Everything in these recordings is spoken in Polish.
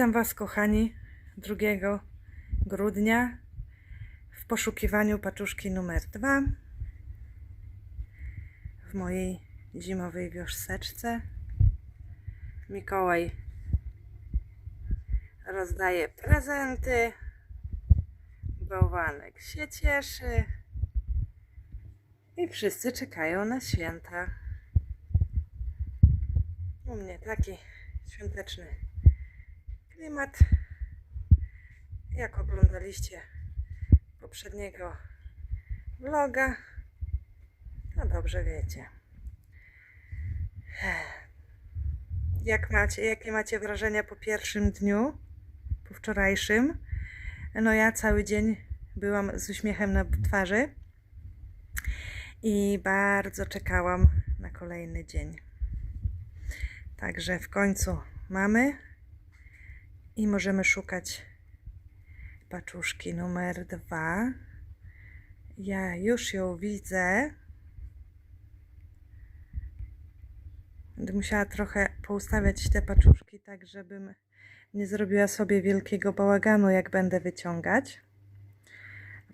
Witam Was, kochani, 2 grudnia w poszukiwaniu paczuszki numer 2 w mojej zimowej wioseczce. Mikołaj rozdaje prezenty, bałwanek się cieszy i wszyscy czekają na święta. U mnie taki świąteczny klimat. Jak oglądaliście poprzedniego vloga, to dobrze wiecie. Jak macie, jakie macie wrażenia po pierwszym dniu, po wczorajszym? No ja cały dzień byłam z uśmiechem na twarzy i bardzo czekałam na kolejny dzień. Także w końcu mamy i możemy szukać paczuszki numer dwa. Ja już ją widzę. Będę musiała trochę poustawiać te paczuszki, tak żebym nie zrobiła sobie wielkiego bałaganu, jak będę wyciągać.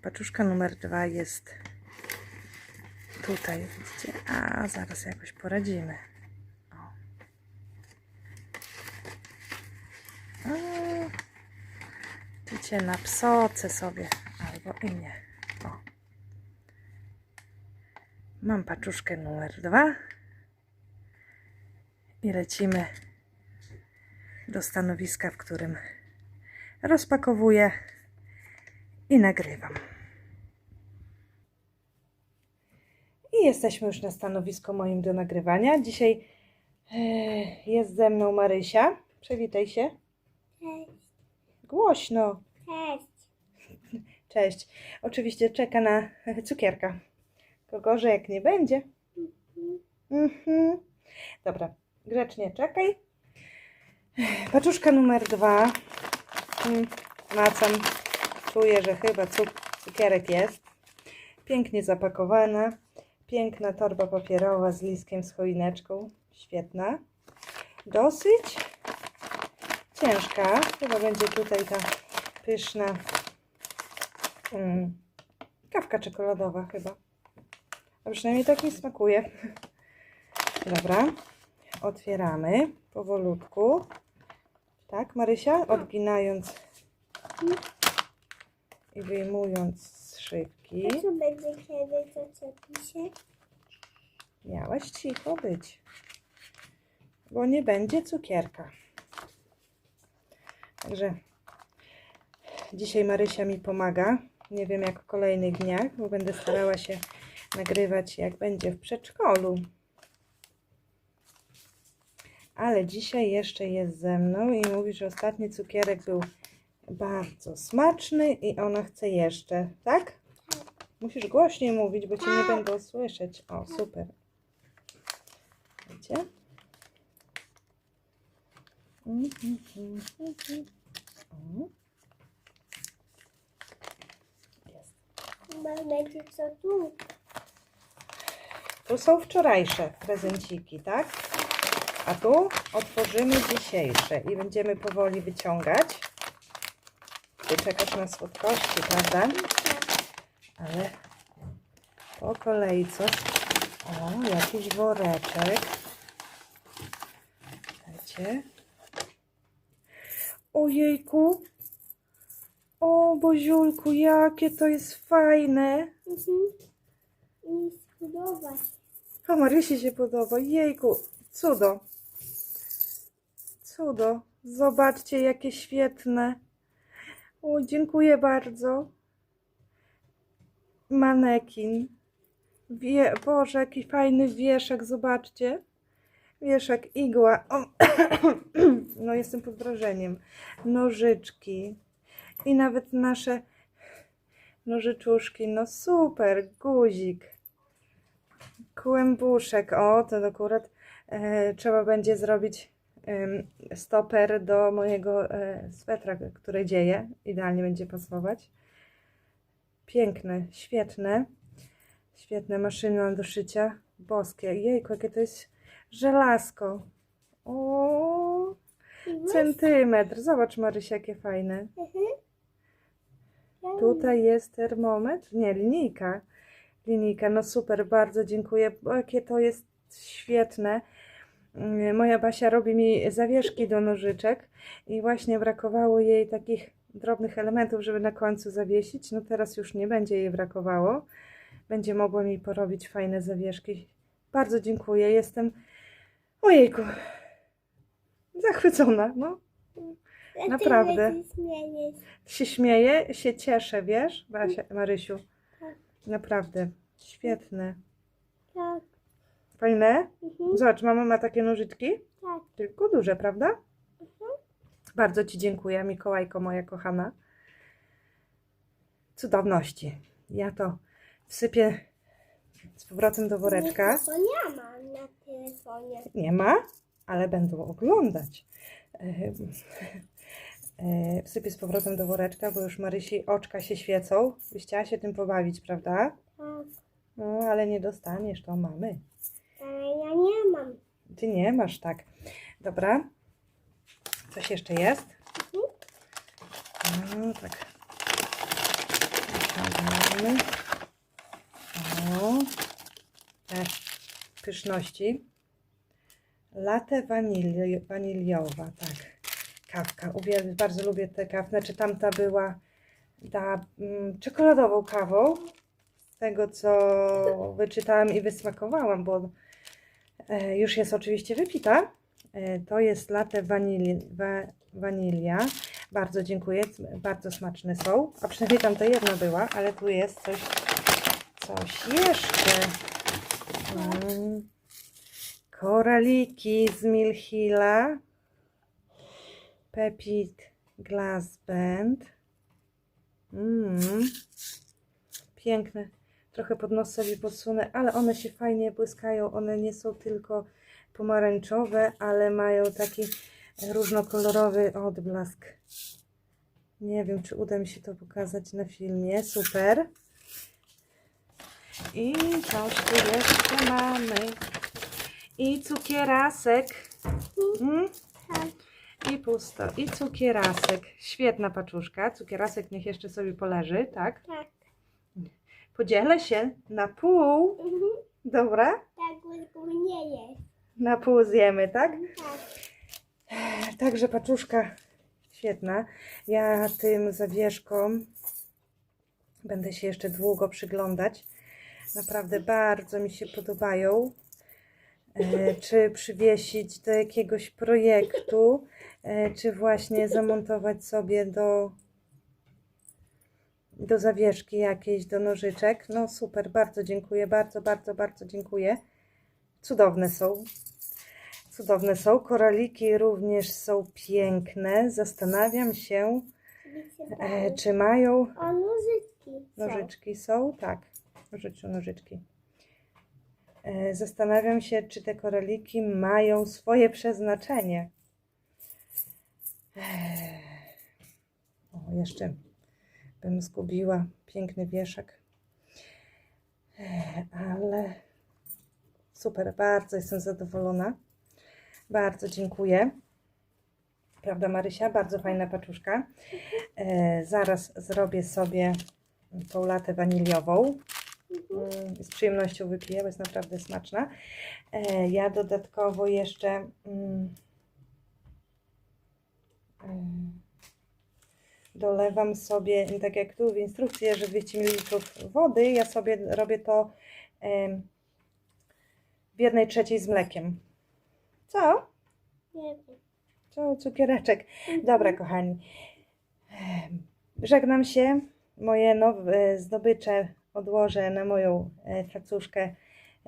Paczuszka numer dwa jest tutaj, widzicie? A zaraz jakoś poradzimy. O, Tycie na psoce sobie, albo i nie. O. Mam paczuszkę numer dwa i lecimy do stanowiska, w którym rozpakowuję i nagrywam. I jesteśmy już na stanowisku moim do nagrywania. Dzisiaj e, jest ze mną Marysia. Przywitaj się. Cześć. Głośno. Cześć. Cześć. Oczywiście czeka na cukierka. Kogo, jak nie będzie. Mhm. Dobra, grzecznie czekaj. Paczuszka numer dwa. Mm, Macam. Czuję, że chyba cuk- cukierek jest. Pięknie zapakowana. Piękna torba papierowa z listkiem z choineczką. Świetna. Dosyć ciężka. Chyba będzie tutaj ta pyszna mm, kawka czekoladowa chyba. A przynajmniej tak mi smakuje. Dobra. Otwieramy powolutku. Tak, Marysia? Odginając i wyjmując z szybki. Co będzie kiedy zaczepi się? Miałaś cicho być. Bo nie będzie cukierka. Także dzisiaj Marysia mi pomaga. Nie wiem jak w kolejnych dniach, bo będę starała się nagrywać jak będzie w przedszkolu. Ale dzisiaj jeszcze jest ze mną i mówi, że ostatni cukierek był bardzo smaczny i ona chce jeszcze, tak? Musisz głośniej mówić, bo cię nie będą słyszeć. O, super. Widzicie? Mhm, mhm, mhm. O. Jest. Chyba będzie co tu. Tu są wczorajsze prezenciki, tak? A tu otworzymy dzisiejsze i będziemy powoli wyciągać. Ty czekasz na słodkości, prawda? Ale po kolei coś. O, jakiś woreczek. Słuchajcie. Ojejku. O, Boziulku, jakie to jest fajne. Mhm. Spodoba się. A Marysi się podoba. Jejku, cudo. Cudo. Zobaczcie, jakie świetne. O, dziękuję bardzo. Manekin. Wie, Boże, jaki fajny wieszak, zobaczcie. Wieszak, igła. O, no, jestem pod wrażeniem. Nożyczki. I nawet nasze nożyczuszki. No super, guzik. Kłębuszek. O, to akurat e, trzeba będzie zrobić stoper do mojego e, swetra, który dzieje. Idealnie będzie pasować. Piękne, świetne. Świetne maszyna do szycia. Boskie. Jejku, jakie to jest żelazko. O, centymetr. Zobacz Marysia, jakie fajne. Mhm. Tutaj jest termometr, nie, linijka. Linijka, no super, bardzo dziękuję, bo jakie to jest świetne. Mm, Moja Basia robi mi zawieszki do nożyczek i właśnie brakowało jej takich drobnych elementów, żeby na końcu zawiesić. No teraz już nie będzie jej brakowało. Będzie mogła mi porobić fajne zawieszki. Bardzo dziękuję, jestem, ojejku, zachwycona, no. Naprawdę. się śmiejesz? się śmieję, się cieszę, wiesz, Basia, Marysiu? Tak. Naprawdę, świetne. Tak. Fajne? Mhm. Zobacz, mama ma takie nożyczki, Tak. tylko duże, prawda? Bardzo Ci dziękuję, Mikołajko moja kochana. Cudowności. Ja to wsypię z powrotem do woreczka. Nie ma na telefonie. Nie ma, ale będą oglądać. Em, e, Wsypię z powrotem do woreczka, bo już Marysi oczka się świecą. Byś chciała się tym pobawić, prawda? Tak. No, ale nie dostaniesz, to mamy. Ale ja nie mam. Ty nie masz, tak. Dobra. Coś jeszcze jest? No, tak. Wyciągamy. Te pyszności. Latte wanili, waniliowa, tak. Kawka. Bardzo lubię tę kawę. Znaczy tamta była ta mm, czekoladową kawą. Z tego, co wyczytałam i wysmakowałam, bo e, już jest oczywiście wypita. E, to jest latte wanili, wa, wanilia. Bardzo dziękuję. Bardzo smaczne są. A przynajmniej tamta jedna była, ale tu jest coś, coś jeszcze. Koraliki z Milhilla. Pepit Glass Band. Mm. Piękne. Trochę pod nos sobie podsunę, ale one się fajnie błyskają. One nie są tylko pomarańczowe, ale mają taki różnokolorowy odblask. Nie wiem, czy uda mi się to pokazać na filmie. Super. I coś tu jeszcze mamy. I cukierasek. Mm? Tak. I pusto. I cukierasek. Świetna paczuszka. Cukierasek niech jeszcze sobie poleży, tak? Tak. Podzielę się na pół. Mhm. Dobra? Tak łyżką nie jest. Na pół zjemy, tak? Tak. Także paczuszka świetna. Ja tym zawieszkom będę się jeszcze długo przyglądać. Naprawdę bardzo mi się podobają. E, czy przywiesić do jakiegoś projektu, e, czy właśnie zamontować sobie do, do zawieszki jakiejś, do nożyczek. No super, bardzo dziękuję, bardzo, bardzo, bardzo dziękuję. Cudowne są. Cudowne są. Koraliki również są piękne. Zastanawiam się, e, czy mają O, nożyczki. nożyczki. Są? Tak, życiu nożyczki. E, Zastanawiam się, czy te koraliki mają swoje przeznaczenie. Ech. O, jeszcze bym zgubiła piękny wieszak. Ech, Ale super, bardzo jestem zadowolona. Bardzo dziękuję. Prawda, Marysia? Bardzo fajna paczuszka. E, zaraz zrobię sobie tą latę waniliową. Mm, Z przyjemnością wypiję, bo jest naprawdę smaczna. E, Ja dodatkowo jeszcze mm, e, dolewam sobie, tak jak tu w instrukcji, że 200 ml wody, ja sobie robię to em, w jednej trzeciej z mlekiem. Co? Nie wiem. Co, cukiereczek. Dobra, kochani. Żegnam się. Moje nowe zdobycze odłożę na moją e, tacuszkę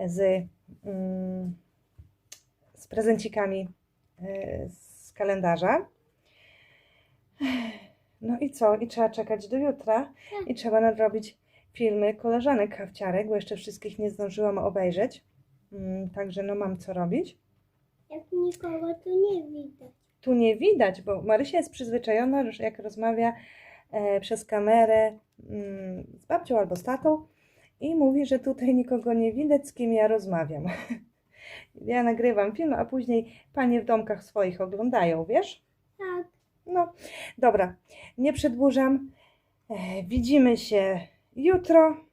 z, mm, z prezencikami e, z kalendarza. No i co? I trzeba czekać do jutra. I trzeba nadrobić filmy koleżanek kawciarek, bo jeszcze wszystkich nie zdążyłam obejrzeć. Mm, Także no mam co robić. Jak nikogo tu nie widać. tu nie widać, bo Marysia jest przyzwyczajona, że jak rozmawia przez kamerę mm, z babcią albo z tatą i mówi, że tutaj nikogo nie widać, z kim ja rozmawiam. Ja nagrywam film, a później panie w domkach swoich oglądają, wiesz? Tak. No, dobra, nie przedłużam. E, Widzimy się jutro.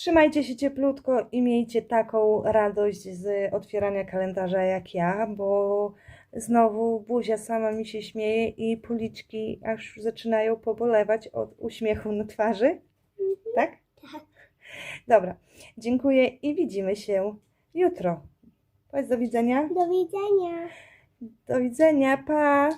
Trzymajcie się cieplutko i miejcie taką radość z otwierania kalendarza jak ja, bo znowu buzia sama mi się śmieje i policzki aż zaczynają pobolewać od uśmiechu na twarzy. Tak? Tak. Dobra, dziękuję i widzimy się jutro. Powiedz do widzenia. Do widzenia. Do widzenia, pa!